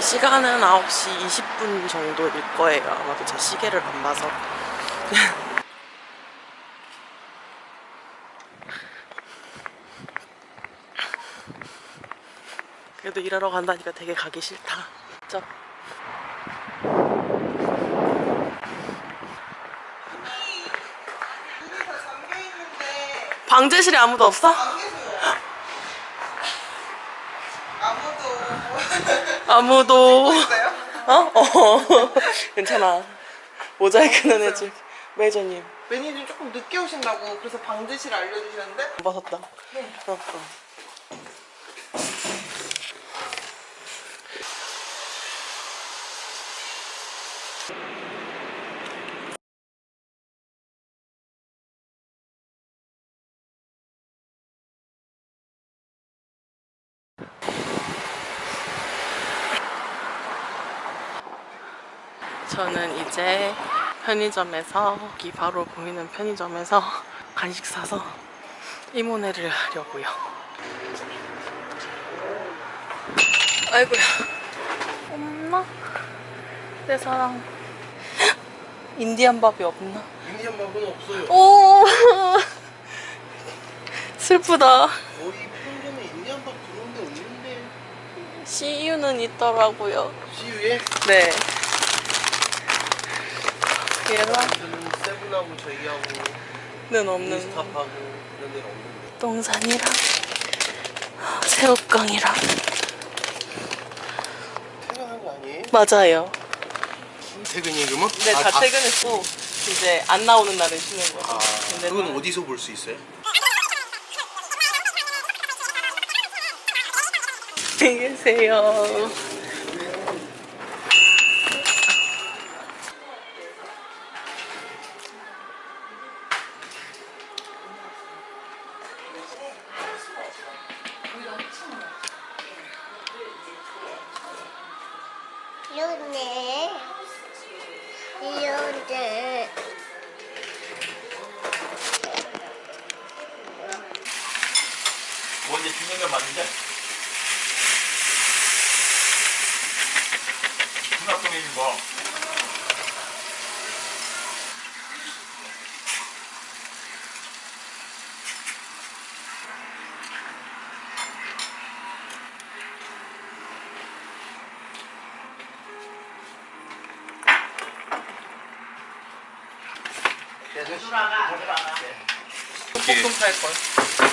시간은 9시 20분 정도일 거예요. 아마도 제 시계를 안 봐서. 그래도 일하러 간다니까 되게 가기 싫다. 진짜. 방제실에 아무도 없어? 아무도? 어? 어. 괜찮아. 모자이크는 해줄. 매니저님. 매니저님 조금 늦게 오신다고 그래서 방제실 알려주셨는데 안 벗었다. 네. 어, 어. 저는 이제 편의점에서 여기 바로 보이는 편의점에서 간식 사서 이모네를 하려고요. 아이고야. 엄마? 내 사랑. 인디안 밥이 없나? 인디안 밥은 없어요. 오! 슬프다. 거의 평균에 인디안 밥 들어온 데 없는데. CU는 있더라고요. CU에 네. 저는 세븐하고 저희하고 는 없는 인스탑하고 이런 데는 없는데. 동산이랑 새우깡이랑 퇴근한 거 아니에요? 맞아요. 퇴근이에요 그러면? 네, 아, 다 다- 퇴근했고 이제 안 나오는 날은 쉬는 거죠. 아, 근데 그건 어디서 볼 수 있어요? 안녕히 계세요. 이런데 이런데 뭐 이제 중간간 맞는데? 중학동에 있는 거. 볶음 팔 걸.